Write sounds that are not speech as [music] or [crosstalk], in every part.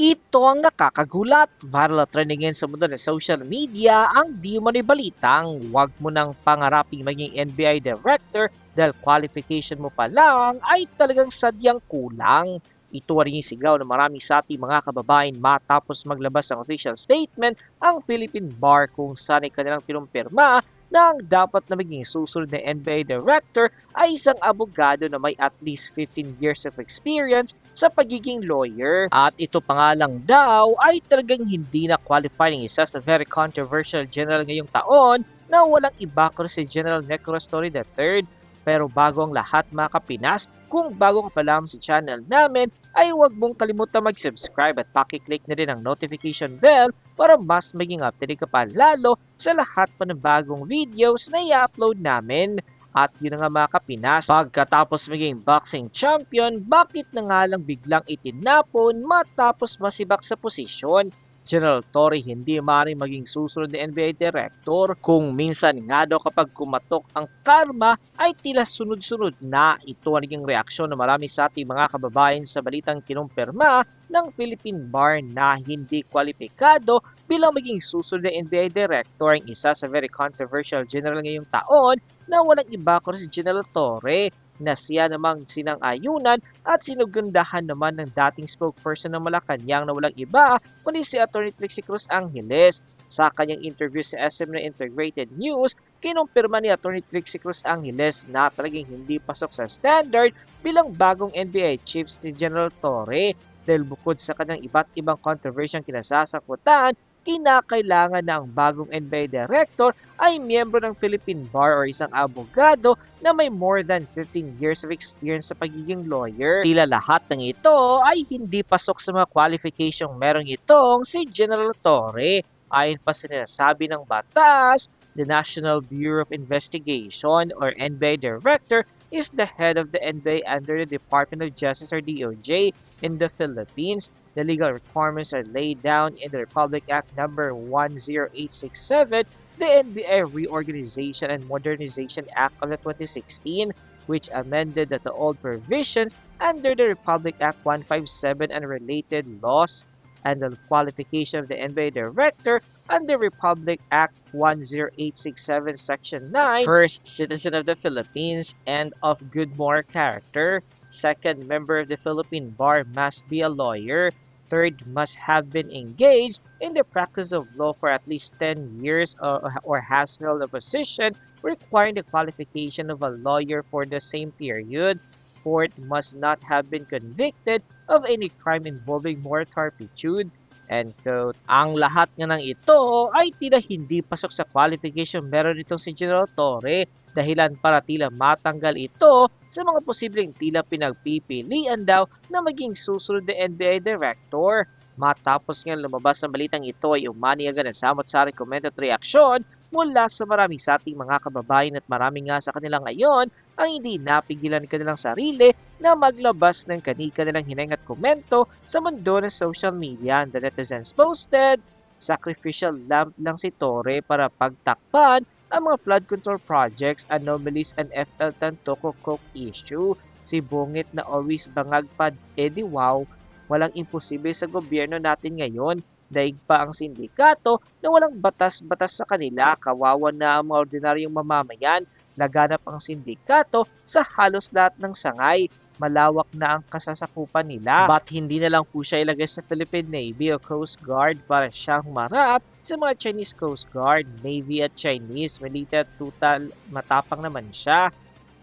Ito ang nakakagulat. Viral at trending ngayon sa mundo ng social media ang di mo balitang wag mo nang pangaraping maging NBA director dahil qualification mo pa lang ay talagang sadyang kulang. Ito rin yung sigaw ng marami sa ating mga kababayan matapos maglabas ng official statement ang Philippine Bar kung saan ay kanilang pinumpirma na ang dapat na maging susunod na NBA director ay isang abogado na may at least 15 years of experience sa pagiging lawyer. At ito pa nga lang daw ay talagang hindi na qualifying isa sa very controversial general ngayong taon na walang iba kundi si General Nicolas Torre III. Pero bago ang lahat mga kapinas, kung bago ka pa lamang sa channel namin, ay huwag mong kalimutan mag-subscribe at pakiclick na rin ang notification bell para mas maging updated ka pa lalo sa lahat pa ng bagong videos na i-upload namin. At yun na nga mga kapinas, pagkatapos maging boxing champion, bakit na nga lang biglang itinapon matapos masibak sa posisyon? General Torre hindi maaaring maging susunod na NBA director kung minsan nga daw kapag kumatok ang karma ay tila sunod-sunod na ito ang naging reaksyon ng marami sa ating mga kababayan sa balitang kinumpirma ng Philippine Bar na hindi kwalipikado bilang maging susunod na NBA director. Ang isa sa very controversial general ngayong taon na walang iba kundi si General Torre na siya namang sinang-ayunan at sinugundahan naman ng dating spokesperson ng Malacanang na walang iba kundi si Atty. Trixie Cruz Angeles. Sa kanyang interview sa SM na Integrated News, kinumpirma ni Atty. Trixie Cruz Angeles na talagang hindi pasok sa standard bilang bagong NBA chief ni General Torre dahil bukod sa kanyang iba't ibang controversial kinasasakutan, kinakailangan na ang bagong NBA director ay miyembro ng Philippine Bar or isang abogado na may more than 15 years of experience sa pagiging lawyer. Tila lahat ng ito ay hindi pasok sa mga qualification merong itong si General Torre. Ayon pa sa sinasabi ng batas, the National Bureau of Investigation or NBA Director is the head of the NBA under the Department of Justice or DOJ in the Philippines. The legal requirements are laid down in the Republic Act number 10867, the NBA Reorganization and Modernization Act of 2016, which amended the old provisions under the Republic Act 157 and related laws and the qualification of the NBA director under Republic Act 10867 Section 9, first citizen of the Philippines and of good moral character, second member of the Philippine Bar must be a lawyer, third must have been engaged in the practice of law for at least 10 years or, or has held a position requiring the qualification of a lawyer for the same period, fourth must not have been convicted of any crime involving moral turpitude, End quote. Ang lahat nga ng ito ay tila hindi pasok sa qualification meron itong si General Torre dahilan para tila matanggal ito sa mga posibleng tila pinagpipilian daw na maging susunod na NBA Director. Matapos nga lumabas ang balitang ito ay umani agad ang samot-saring comment at reaksyon mula sa marami sa ating mga kababayan at marami nga sa kanila ngayon ang hindi napigilan kanilang sarili na maglabas ng kani-kanilang hineng at komento sa mundo ng social media. The netizens posted, sacrificial lamp lang si Torre para pagtakpan ang mga flood control projects, anomalies, and FL Tantoko Coke issue. Si Bungit na always bangag pa, edi wow, walang imposible sa gobyerno natin ngayon daig pa ang sindikato na walang batas-batas sa kanila, kawawa na ang mga ordinaryong mamamayan, laganap ang sindikato sa halos lahat ng sangay. Malawak na ang kasasakupan nila. Ba't hindi na lang po siya ilagay sa Philippine Navy o Coast Guard para siyang humarap sa mga Chinese Coast Guard, Navy at Chinese military total matapang naman siya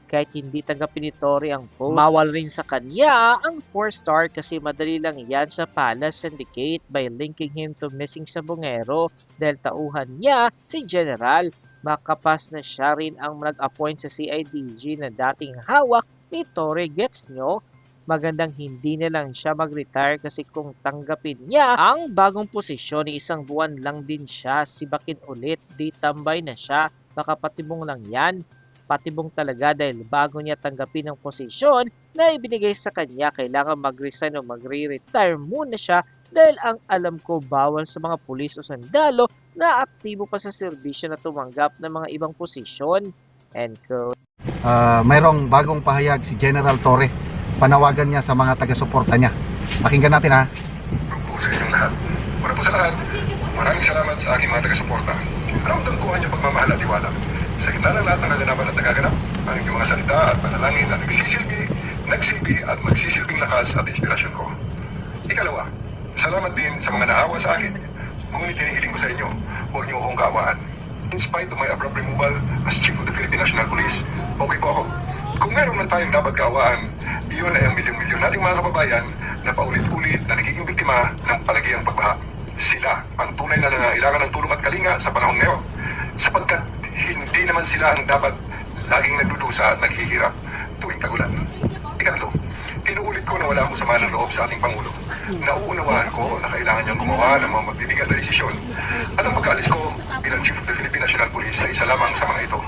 kahit hindi tanggapin ni Tori ang post. Mawal rin sa kanya ang 4-star kasi madali lang yan sa Palace Syndicate by linking him to missing sa Bungero dahil tauhan niya si General. Makapas na siya rin ang nag-appoint sa CIDG na dating hawak ni Tori. Gets nyo? Magandang hindi na lang siya mag-retire kasi kung tanggapin niya ang bagong posisyon isang buwan lang din siya, sibakin ulit, di tambay na siya, baka lang yan patibong talaga dahil bago niya tanggapin ang posisyon na ibinigay sa kanya, kailangan mag-resign o magre-retire muna siya dahil ang alam ko bawal sa mga pulis o sandalo na aktibo pa sa serbisyo na tumanggap ng mga ibang posisyon. End quote. Ah, mayroong bagong pahayag si General Torre. Panawagan niya sa mga taga-suporta niya. Pakinggan natin ha. po sa inyong lahat. Una po sa lahat, maraming salamat sa aking mga taga-suporta. Ko ang inyong pagmamahal at tiwala. Sa gitna ng lahat ng kaganapan at nagaganap, ang inyong mga salita at panalangin na nagsisilbi, nagsilbi at magsisilbing lakas at inspirasyon ko. Ikalawa, salamat din sa mga naawa sa akin. Ngunit hinihiling ko sa inyo, huwag niyo akong kaawaan. In spite of my abrupt removal as Chief of the Philippine National Police, okay po ako. Kung meron man tayong dapat kaawaan, iyon ay ang milyon-milyon nating mga kababayan na paulit-ulit na nagiging biktima ng palagiang pagbaha. Sila ang tunay na nangangailangan ng tulong at kalinga sa panahon ngayon. Sapagkat hindi naman sila ang dapat laging nagdudusa at naghihirap tuwing tagulan. Ikatlo, inuulit ko na wala akong sama ng loob sa ating Pangulo. Nauunawaan ko na kailangan niyang gumawa ng mga magbibigat na desisyon. At ang pagkaalis ko bilang Chief of the Philippine National Police ay isa lamang sa mga ito.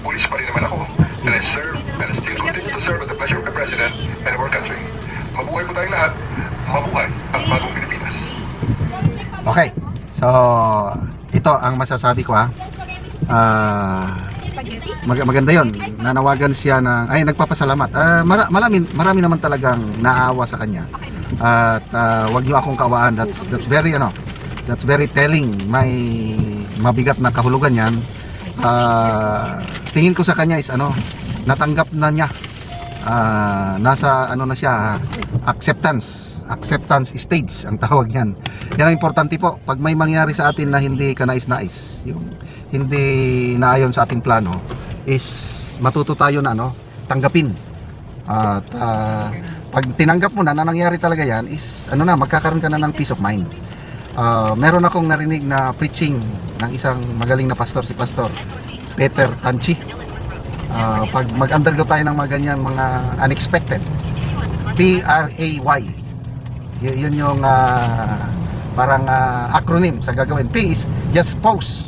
Pulis pa rin naman ako and I serve and I still continue to serve at the pleasure of the President and our country. Mabuhay po tayong lahat. Mabuhay ang bagong Pilipinas. Okay. So, ito ang masasabi ko ha. Ah, mag- maganda 'yon. Nanawagan siya ng ay nagpapasalamat. Ah, mara- marami marami naman talagang naawa sa kanya. At ah, wag niyo akong kawaan. That's that's very ano. That's very telling. May mabigat na kahulugan 'yan. Ah, tingin ko sa kanya is ano, natanggap na niya. Ah, nasa ano na siya, acceptance acceptance stage ang tawag niyan. Yan ang importante po. Pag may mangyari sa atin na hindi ka nais-nais, yung hindi naayon sa ating plano, is matuto tayo na ano, tanggapin. At ah, pag tinanggap mo na na nangyari talaga yan, is ano na, magkakaroon ka na ng peace of mind. Ah, meron akong narinig na preaching ng isang magaling na pastor, si Pastor Peter Tanchi. Ah, pag mag-undergo tayo ng mga ganyan mga unexpected, P-R-A-Y. Y- yun yung ah, parang ah, acronym sa gagawin. P is just pause.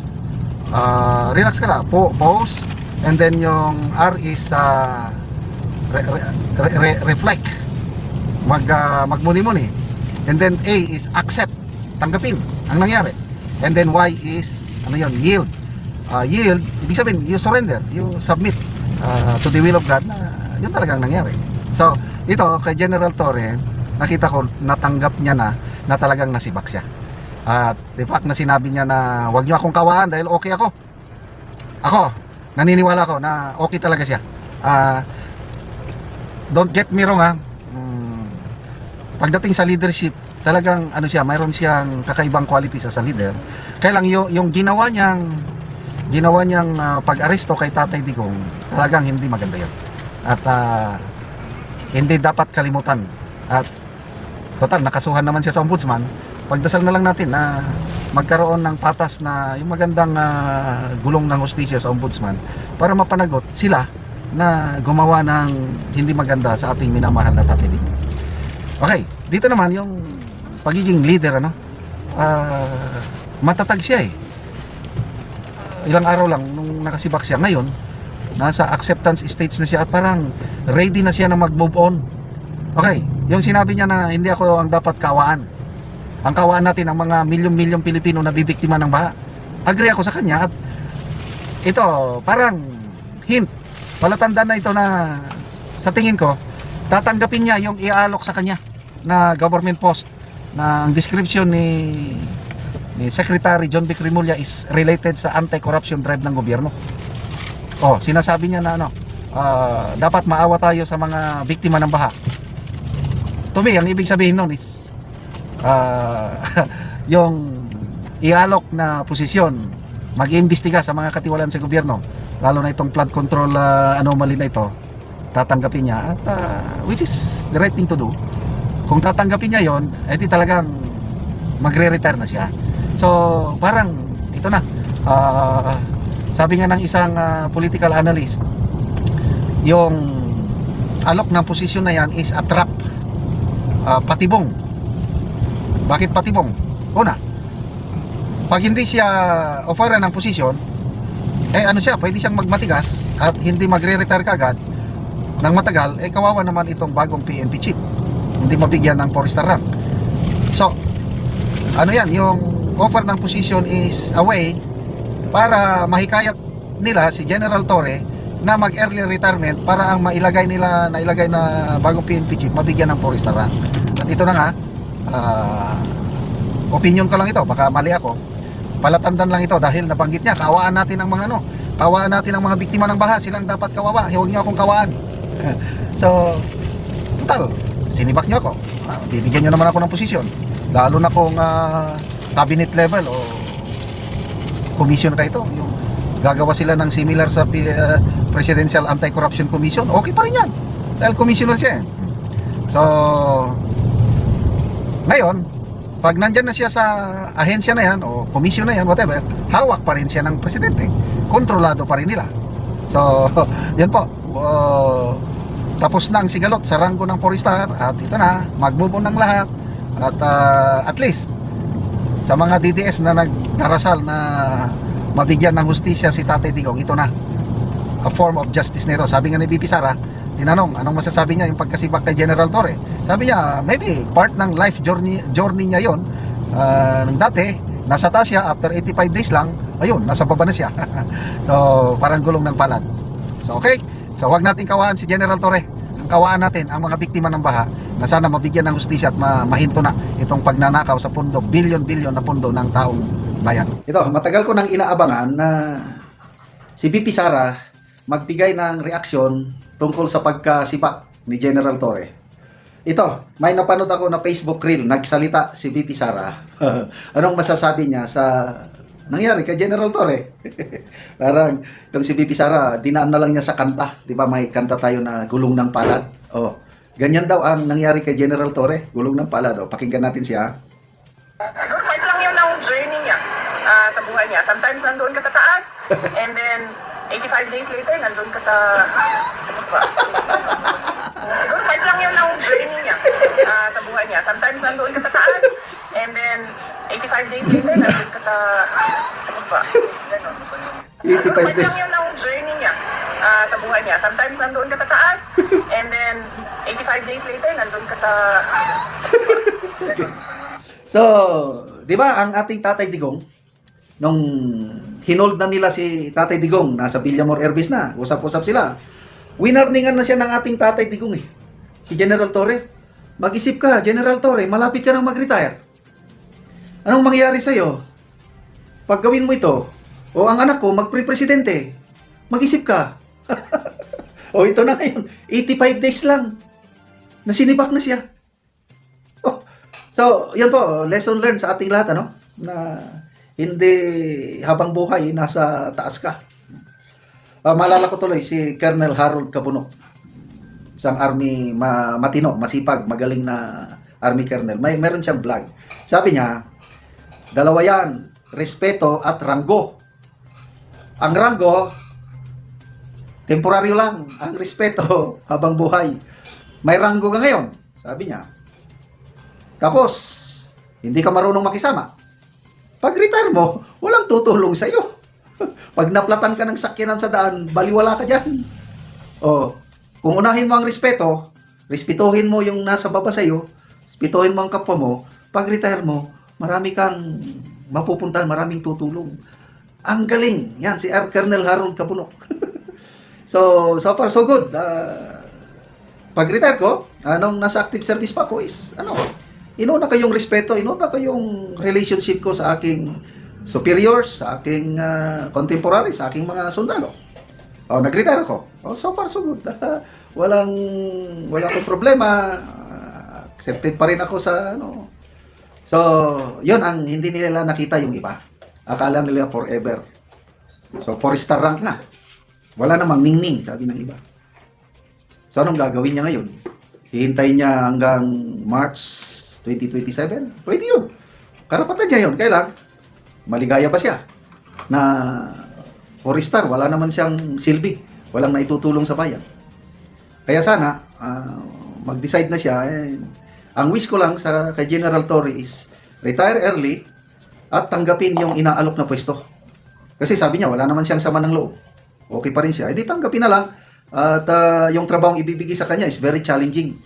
Ah, relax ka lang. Po, pause. And then yung R is ah, re- re- re- re- reflect. Mag, ah, magmuni-muni. And then A is accept. Tanggapin ang nangyari. And then Y is ano yun, yield. Ah, yield, ibig sabihin, you surrender, you submit ah, to the will of God na yun talaga ang nangyari. So, ito, kay General Torre, nakita ko, natanggap niya na na talagang nasibak siya. At the fact na sinabi niya na wag niyo akong kawaan dahil okay ako. Ako, naniniwala ko na okay talaga siya. Ah, don't get me wrong ha. Mm, pagdating sa leadership, talagang ano siya, mayroon siyang kakaibang qualities as a leader. Kaya lang yung, yung ginawa niyang ginawa niyang ah, pag-aresto kay Tatay Digong, talagang hindi maganda 'yon. At ah, hindi dapat kalimutan. At total nakasuhan naman siya sa ombudsman. Pagdasal na lang natin na magkaroon ng patas na yung magandang ah, gulong ng hustisya sa ombudsman para mapanagot sila na gumawa ng hindi maganda sa ating minamahal na Tatay. Okay, dito naman yung pagiging leader ano. Ah, matatag siya eh. Ilang araw lang nung nakasibak siya ngayon, nasa acceptance stage na siya at parang ready na siya na mag-move on. Okay, yung sinabi niya na hindi ako ang dapat kawaan. Ang kawaan natin ang mga milyon-milyong Pilipino na bibiktima ng baha. Agree ako sa kanya at ito parang hint. Palatandaan na ito na sa tingin ko tatanggapin niya yung iaalok sa kanya na government post na ang description ni ni Secretary John B. Cremulya is related sa anti-corruption drive ng gobyerno. Oh, sinasabi niya na ano, ah, dapat maawa tayo sa mga biktima ng baha. To me, ang ibig sabihin nun is ah, [laughs] yung ialok na posisyon mag-iimbestiga sa mga katiwalaan sa gobyerno lalo na itong flood control ah, anomaly na ito tatanggapin niya at ah, which is the right thing to do. Kung tatanggapin niya yon edi talagang magre-retire na siya. So parang ito na. Ah, sabi nga ng isang ah, political analyst yung alok ng posisyon na yan is a trap Ah, patibong bakit patibong? una pag hindi siya offer ng posisyon eh ano siya, pwede siyang magmatigas at hindi magre-retire kagad ng matagal, eh kawawa naman itong bagong PNP chief hindi mabigyan ng 4 star rank so ano yan, yung offer ng position is a way para mahikayat nila si General Torre na mag early retirement para ang mailagay nila na ilagay na bagong PNP chief mabigyan ng 4 star rank at ito na nga ah, opinion ko lang ito, baka mali ako. Palatandan lang ito dahil nabanggit niya, kawaan natin ang mga ano, kawaan natin ang mga biktima ng baha, silang dapat kawawa, huwag niyo akong kawaan. [laughs] so, total, sinibak niyo ako. Ah, bibigyan niyo naman ako ng posisyon. Lalo na kung ah, cabinet level o commission ka ito, yung gagawa sila ng similar sa ah, Presidential Anti-Corruption Commission, okay pa rin yan. Dahil commissioner siya eh. So, ngayon, pag nandyan na siya sa ahensya na yan o komisyon na yan, whatever, hawak pa rin siya ng presidente. Kontrolado pa rin nila. So, [laughs] yan po. Uh, tapos na ang sigalot sa ranggo ng forestar at ito na, mag-move on ng lahat. At uh, at least, sa mga DDS na nagdarasal na mabigyan ng hustisya si Tatay Digong, ito na a form of justice nito. Sabi nga ni BP Sara, tinanong, anong masasabi niya yung pagkasibak kay General Torre? Sabi niya, maybe part ng life journey, journey niya yon uh, nung dati, nasa taas siya, after 85 days lang, ayun, nasa baba na siya. [laughs] so, parang gulong ng palad. So, okay. So, wag natin kawaan si General Torre. Ang kawaan natin, ang mga biktima ng baha, na sana mabigyan ng hustisya at ma- mahinto na itong pagnanakaw sa pundo, billion-billion na pundo ng taong bayan. Ito, matagal ko nang inaabangan na si BP Sara magbigay ng reaksyon tungkol sa pagkasibak ni General Torre. Ito, may napanood ako na Facebook reel, nagsalita si BP Sara. [laughs] Anong masasabi niya sa nangyari kay General Torre? [laughs] Parang itong si BP Sara, dinaan na lang niya sa kanta. Di ba may kanta tayo na gulong ng palad? Oh, ganyan daw ang nangyari kay General Torre, gulong ng palad. Oh, pakinggan natin siya. Siguro part lang yun ng journey niya ah, sa buhay niya. Sometimes nandoon ka sa taas, [laughs] and then 85 days later, nandoon ka sa, sa baba. Siguro part lang yun ng journey niya ah, sa buhay niya. Sometimes nandoon ka sa taas, and then 85 days later, nandoon ka sa, sa baba. Ganon. 85 Siguro part lang yun ng journey niya ah, sa buhay niya. Sometimes nandoon ka sa taas, and then 85 days later, nandoon ka sa. So, 'di ba ang ating Tatay Digong nung hinold na nila si Tatay Digong nasa Villamor Airbase na, usap-usap sila. Winarningan na siya ng ating Tatay Digong eh. Si General Torre. Mag-isip ka, General Torre, malapit ka nang mag-retire. Anong mangyayari sa iyo? Pag gawin mo ito, o ang anak ko magpre-presidente, mag-isip ka. [laughs] o ito na ngayon, 85 days lang. Nasinibak na siya. Oh, So, yan po, lesson learned sa ating lahat, ano? Na hindi habang buhay, nasa taas ka. Ah, maalala ko tuloy si Colonel Harold Cabunok. Isang army ma- matino, masipag, magaling na army colonel. May meron siyang vlog. Sabi niya, dalawa yan, respeto at ranggo. Ang ranggo, temporaryo lang. Ang respeto, [laughs] habang buhay. May ranggo ka ngayon, sabi niya. Tapos, hindi ka marunong makisama. Pag retire mo, walang tutulong sa iyo. [laughs] Pag naplatan ka ng sakyanan sa daan, baliwala ka dyan. O, kung unahin mo ang respeto, respetuhin mo yung nasa baba sa iyo, respetuhin mo ang kapwa mo, pag retire mo, marami kang mapupuntahan, maraming tutulong. Ang galing. Yan, si Air Colonel Harold Kapunok. [laughs] so, so far so good. Ah, pag-retire ko, anong nasa active service pa ako is, ano, inuna ko yung respeto, inuna ko yung relationship ko sa aking superiors, sa aking ah, contemporary, sa aking mga sundalo. Oh, nag-retire ako. Oh, so far so good. [laughs] walang wala akong problema. Ah, accepted pa rin ako sa ano. So, 'yun ang hindi nila nakita yung iba. Akala nila forever. So, four star rank na. Wala namang ningning, sabi ng iba. So, anong gagawin niya ngayon? Hihintayin niya hanggang March 2027? Pwede yun. Karapatan niya yun. Kailan? Maligaya pa siya. Na four star, wala naman siyang silbi. Walang naitutulong sa bayan. Kaya sana, ah, mag-decide na siya. Eh, ang wish ko lang sa kay General Torre is retire early at tanggapin yung inaalok na pwesto. Kasi sabi niya, wala naman siyang sama ng loob. Okay pa rin siya. Eh di tanggapin na lang. At ah, yung trabahong ibibigay sa kanya is very challenging.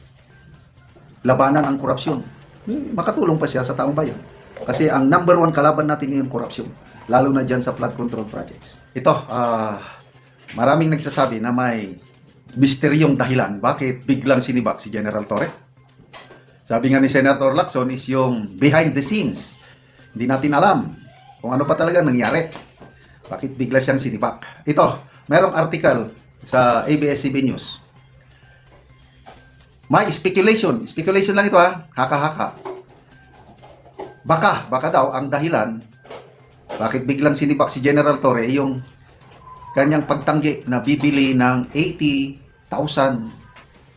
Labanan ang korupsyon. Makatulong pa siya sa taong bayan. Kasi ang number one kalaban natin ngayon, korupsyon. Lalo na dyan sa flood control projects. Ito, ah, maraming nagsasabi na may misteryong dahilan bakit biglang sinibak si General Torre. Sabi nga ni Senator Lacson is yung behind the scenes Hindi natin alam kung ano pa talaga nangyari. Bakit bigla siyang sinibak? Ito, merong article sa ABS-CBN News. May speculation. Speculation lang ito ha. Haka-haka. Baka, baka daw ang dahilan bakit biglang sinibak si General Torre yung kanyang pagtanggi na bibili ng 80,000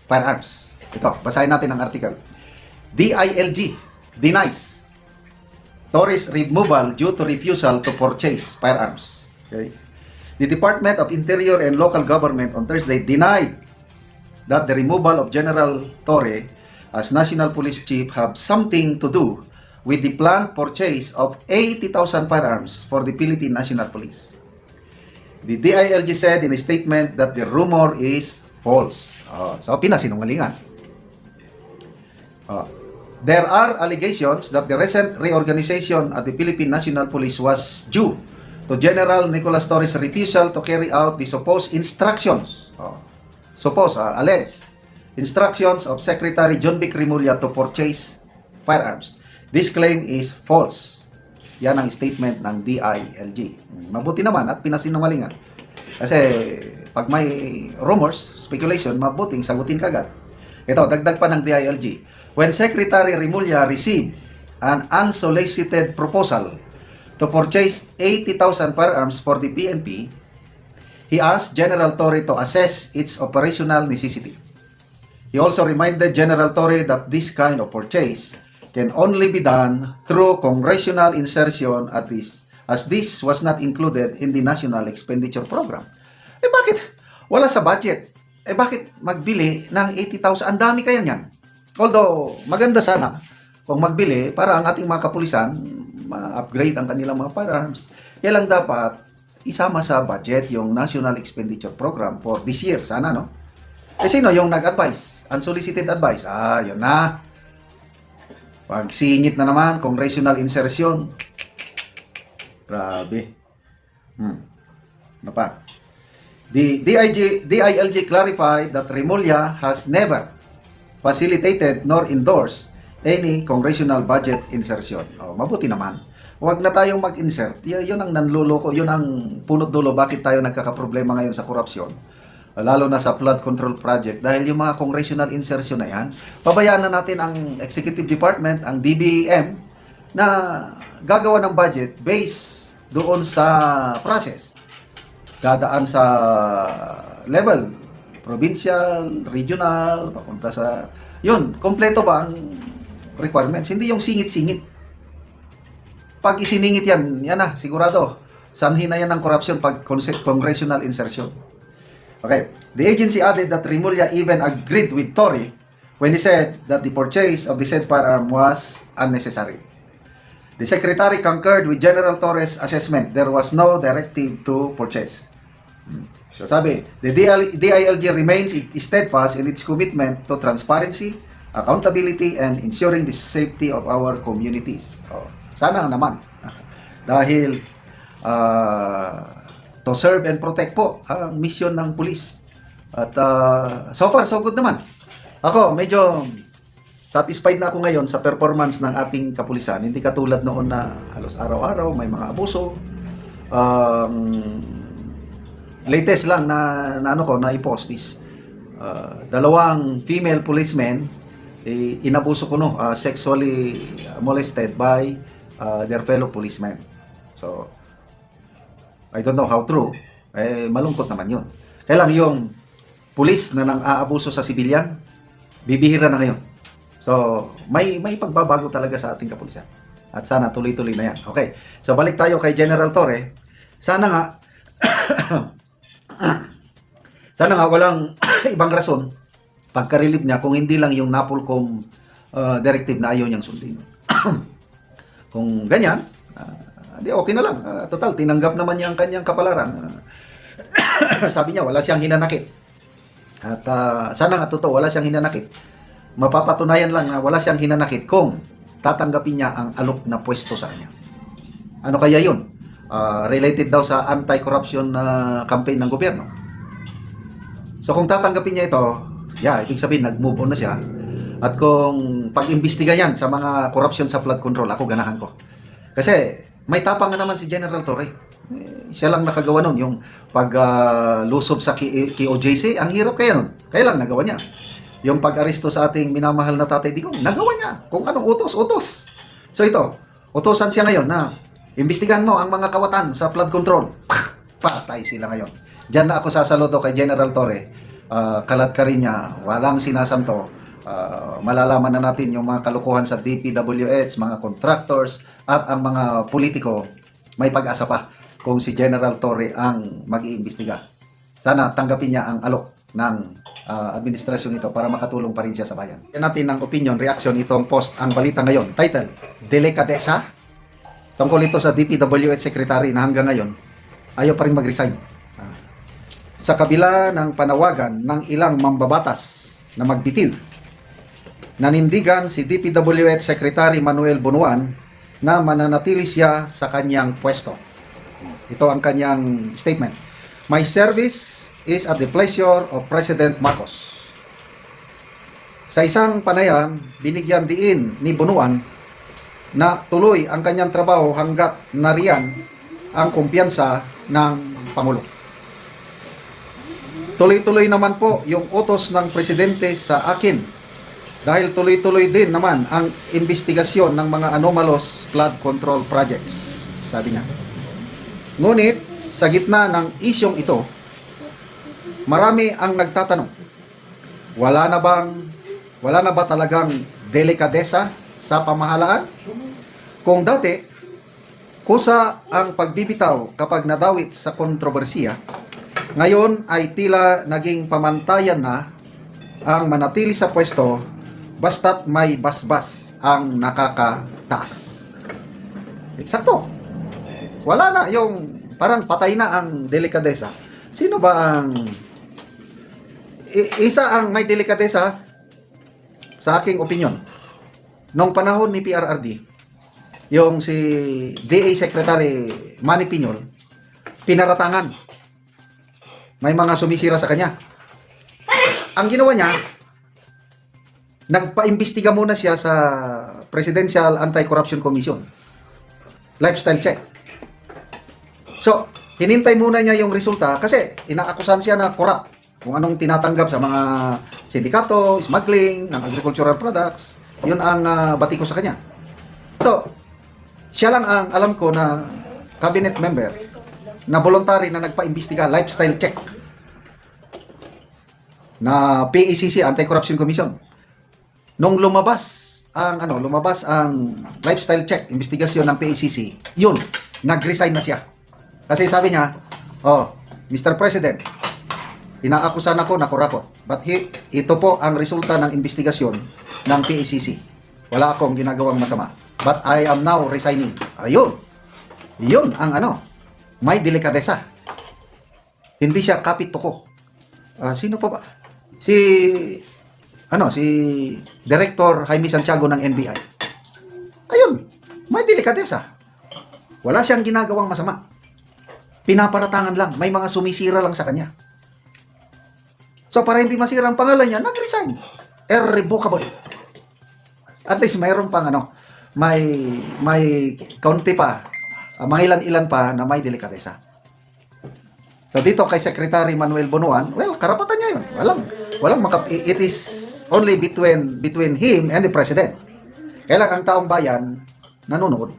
firearms. Ito, basahin natin ang article. DILG denies Torres removal due to refusal to purchase firearms. Okay. The Department of Interior and Local Government on Thursday denied that the removal of General Torre as National Police Chief have something to do with the planned purchase of 80,000 firearms for the Philippine National Police. The DILG said in a statement that the rumor is false. Oh, so, pinasinungalingan. Oh. There are allegations that the recent reorganization at the Philippine National Police was due to General Nicolas Torres' refusal to carry out the supposed instructions. Oh. Suppose, uh, alleged instructions of Secretary John B. Crimulla to purchase firearms. This claim is false. Yan ang statement ng DILG. Mabuti naman at pinasinungalingan. Kasi pag may rumors, speculation, mabuting sagutin kagad. Ito, dagdag pa ng DILG. When Secretary Remulla received an unsolicited proposal to purchase 80,000 firearms for the PNP, he asked General Torre to assess its operational necessity. He also reminded General Torre that this kind of purchase can only be done through congressional insertion at this as this was not included in the National Expenditure Program. Eh bakit? Wala sa budget. Eh bakit magbili ng 80,000? Ang dami kaya niyan. Although, maganda sana kung magbili para ang ating mga kapulisan ma-upgrade ang kanilang mga firearms. Kaya lang dapat isama sa budget yung National Expenditure Program for this year. Sana, no? Eh sino yung nag-advise? Unsolicited advice. Ah, yun na. Pag singit na naman, congressional insertion. Grabe. Hmm. Ano pa? The DIG, DILG clarified that Remulla has never facilitated nor endorsed any congressional budget insertion. Oh, mabuti naman. Huwag na tayong mag-insert. Yun ang nanluloko, yun ang punot dulo bakit tayo nagkakaproblema ngayon sa korupsyon. Lalo na sa flood control project dahil yung mga congressional insertion na yan, pabayaan na natin ang executive department, ang DBM na gagawa ng budget based doon sa process. Dadaan sa level provincial, regional, papunta sa yun, kompleto ba ang requirements? Hindi yung singit-singit. Pag isiningit yan, yan na, sigurado. Sanhin na yan ng corruption pag congressional insertion. Okay. The agency added that Rimulya even agreed with Tory when he said that the purchase of the said firearm was unnecessary. The secretary concurred with General Torres' assessment. There was no directive to purchase. Hmm. So sabi, the DILG remains steadfast in its commitment to transparency, accountability, and ensuring the safety of our communities. Oh, sana naman. Dahil ah, to serve and protect po ang mission ng pulis. At ah, so far, so good naman. Ako, medyo satisfied na ako ngayon sa performance ng ating kapulisan. Hindi katulad noon na halos araw-araw may mga abuso. Um, latest lang na, na ano ko na i-post is uh, dalawang female policemen eh, inabuso ko no uh, sexually molested by uh, their fellow policemen. So I don't know how true. Eh malungkot naman 'yun. Kaya lang yung pulis na nang aabuso sa sibilyan, bibihira na ngayon. So, may may pagbabago talaga sa ating kapulisan. At sana tuloy-tuloy na 'yan. Okay. So balik tayo kay General Torre. Sana nga [coughs] sana nga walang [coughs] ibang rason pagka-relieve niya kung hindi lang yung Napolcom uh, directive na ayaw niyang sundin. [coughs] kung ganyan, uh, di okay na lang. Uh, total, tinanggap naman niya ang kanyang kapalaran. Uh, [coughs] sabi niya, wala siyang hinanakit. At uh, sana nga totoo, wala siyang hinanakit. Mapapatunayan lang na wala siyang hinanakit kung tatanggapin niya ang alok na pwesto sa kanya. Ano kaya yun? Uh, related daw sa anti-corruption na campaign ng gobyerno. So kung tatanggapin niya ito, yeah, ibig sabihin nag-move on na siya. At kung pag-imbestiga yan sa mga corruption sa flood control, ako ganahan ko. Kasi may tapang naman si General Torre. Eh, siya lang nakagawa nun. Yung pag-lusob sa K- KOJC, ang hirap kaya nun. Kaya lang nagawa niya. Yung pag-aristo sa ating minamahal na tatay Digong, nagawa niya. Kung anong utos, utos. So ito, utosan siya ngayon na imbestigahan mo ang mga kawatan sa flood control. Patay sila ngayon. Diyan na ako sasaludo kay General Torre. Ah, kalat ka rin niya, walang sinasanto. Ah, malalaman na natin yung mga kalukuhan sa DPWH, mga contractors, at ang mga politiko. May pag-asa pa kung si General Torre ang mag-iimbestiga. Sana tanggapin niya ang alok ng ah, administrasyon ito para makatulong pa rin siya sa bayan. Yan natin ng opinion, reaction itong post ang balita ngayon. Title, Delikadesa. Tungkol ito sa DPWH Secretary na hanggang ngayon, ayaw pa rin mag-resign. Ah. Sa kabila ng panawagan ng ilang mambabatas na magbitiw, nanindigan si DPWH Secretary Manuel Bunuan na mananatili siya sa kanyang pwesto. Ito ang kanyang statement. My service is at the pleasure of President Marcos. Sa isang panayam, binigyan diin ni Bunuan na tuloy ang kanyang trabaho hanggat nariyan ang kumpiyansa ng Pangulo. Tuloy-tuloy naman po yung utos ng Presidente sa akin dahil tuloy-tuloy din naman ang investigasyon ng mga anomalous flood control projects, sabi niya. Ngunit, sa gitna ng isyong ito, marami ang nagtatanong, wala na bang, wala na ba talagang delikadesa sa pamahalaan? Kung dati, kusa ang pagbibitaw kapag nadawit sa kontrobersiya, ngayon ay tila naging pamantayan na ang manatili sa pwesto basta't may basbas ang nakakataas. Eksakto. Wala na yung parang patay na ang delikadesa. Sino ba ang isa ang may delikadesa sa aking opinion. Nung panahon ni PRRD, yung si DA Secretary Manny Piñol, pinaratangan. May mga sumisira sa kanya. Ang ginawa niya, nagpa-imbestiga muna siya sa Presidential Anti-Corruption Commission. Lifestyle check. So, hinintay muna niya yung resulta kasi inaakusan siya na corrupt. Kung anong tinatanggap sa mga sindikato, smuggling, ng agricultural products, yun ang ah, bati ko sa kanya. So, siya lang ang alam ko na cabinet member na voluntary na nagpa-imbestiga lifestyle check na PACC Anti-Corruption Commission. Nung lumabas ang ano, lumabas ang lifestyle check, investigasyon ng PACC, yun, nag-resign na siya. Kasi sabi niya, oh, Mr. President, inaakusan ako na kurakot. But he, ito po ang resulta ng investigasyon ng PACC. Wala akong ginagawang masama. But I am now resigning. Ayun. Yun ang ano, may delikadesa. Hindi siya kapit ko. Ah, sino pa ba? Si ano, si Director Jaime Santiago ng NBI. Ayun, may delikadesa. Wala siyang ginagawang masama. Pinaparatangan lang, may mga sumisira lang sa kanya. So para hindi masira ang pangalan niya, nag-resign. Irrevocable. At least mayroon pang ano, may may kaunti pa, uh, mga ilan-ilan pa na may delikadesa. So dito kay Secretary Manuel Bonuan, well, karapatan niya 'yun. Walang walang makap it is only between between him and the president. Kailan ang taong bayan nanonood.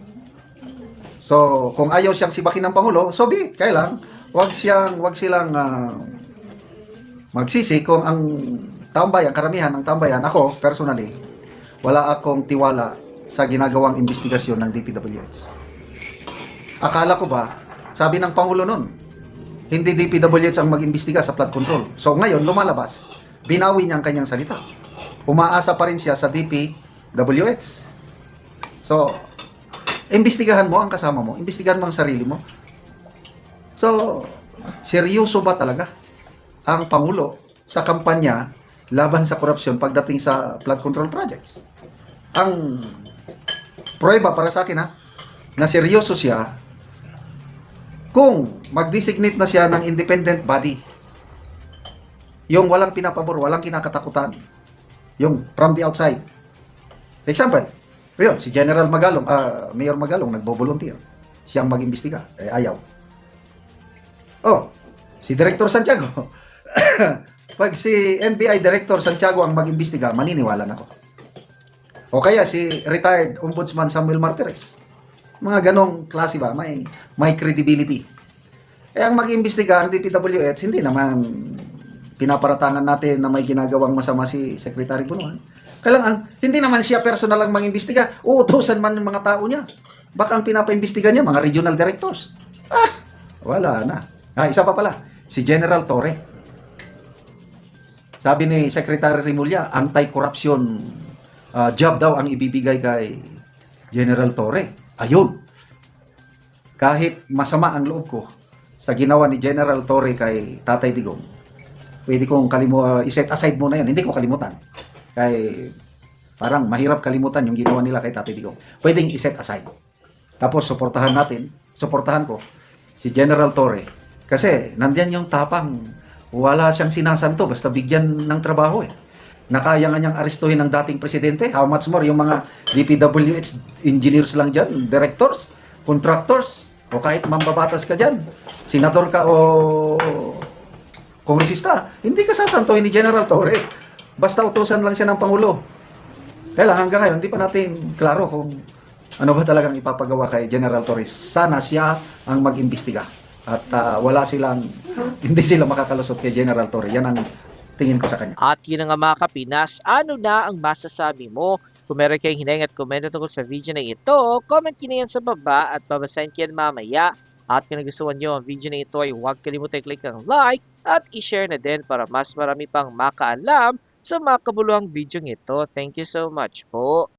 So, kung ayaw siyang sibakin ng pangulo, so be it. Kailan wag siyang wag silang ah, magsisi kung ang taong bayan, karamihan ng taong bayan, ako personally, wala akong tiwala sa ginagawang investigasyon ng DPWH. Akala ko ba, sabi ng Pangulo nun, hindi DPWH ang mag-imbestiga sa flood control. So ngayon, lumalabas, binawi niya ang kanyang salita. Umaasa pa rin siya sa DPWH. So, imbestigahan mo ang kasama mo, imbestigahan mo ang sarili mo. So, seryoso ba talaga ang Pangulo sa kampanya laban sa korupsyon pagdating sa flood control projects? Ang prueba para sa akin ha, na seryoso siya kung mag-designate na siya ng independent body. Yung walang pinapabor, walang kinakatakutan. Yung from the outside. Example, Ayun, si General Magalong, ah, Mayor Magalong, nagbo-volunteer. Siyang mag-imbestiga. Eh, ayaw. Oh, si Director Santiago. [coughs] Pag si NBI Director Santiago ang mag-imbestiga, maniniwala na ako. O kaya si retired Ombudsman Samuel Martires. Mga ganong klase ba, may, may credibility. Eh, ang mag-imbestiga ang DPWH, hindi naman pinaparatangan natin na may ginagawang masama si Secretary Bunuan. Kailangan, hindi naman siya personal ang mag-imbestiga. Uutusan man ng mga tao niya. Baka ang pinapaimbestiga niya, mga regional directors. Ah, wala na. Ah, isa pa pala, si General Torre. Sabi ni Secretary Rimulya, anti-corruption ah, job daw ang ibibigay kay General Torre. Ayun. Kahit masama ang loob ko sa ginawa ni General Torre kay Tatay Digong, pwede kong kalimu uh, iset aside muna yan. Hindi ko kalimutan. Kay parang mahirap kalimutan yung ginawa nila kay Tatay Digong. Pwedeng iset aside. Tapos suportahan natin, suportahan ko si General Torre. Kasi nandiyan yung tapang. Wala siyang sinasanto basta bigyan ng trabaho eh. Nakaya nga niyang arestuhin ng dating presidente. How much more yung mga DPWH engineers lang dyan, directors, contractors, o kahit mambabatas ka dyan, senador ka o kongresista, hindi ka sasantuhin ni General Torre. Basta utusan lang siya ng Pangulo. Kaya lang hanggang ngayon, hindi pa natin klaro kung ano ba talagang ipapagawa kay General Torres. Sana siya ang mag-imbestiga. At ah, wala silang, [laughs] hindi sila makakalusot kay General Torres. Yan ang tingin ko sa kanya. At yun nga mga kapinas, ano na ang masasabi mo? Kung meron kayong hinayang at komento tungkol sa video na ito, comment nyo yan sa baba at babasahin ko mamaya. At kung nagustuhan nyo ang video na ito ay huwag kalimutan i-click ang like at i-share na din para mas marami pang makaalam sa mga kabuluhang video ito. Thank you so much po.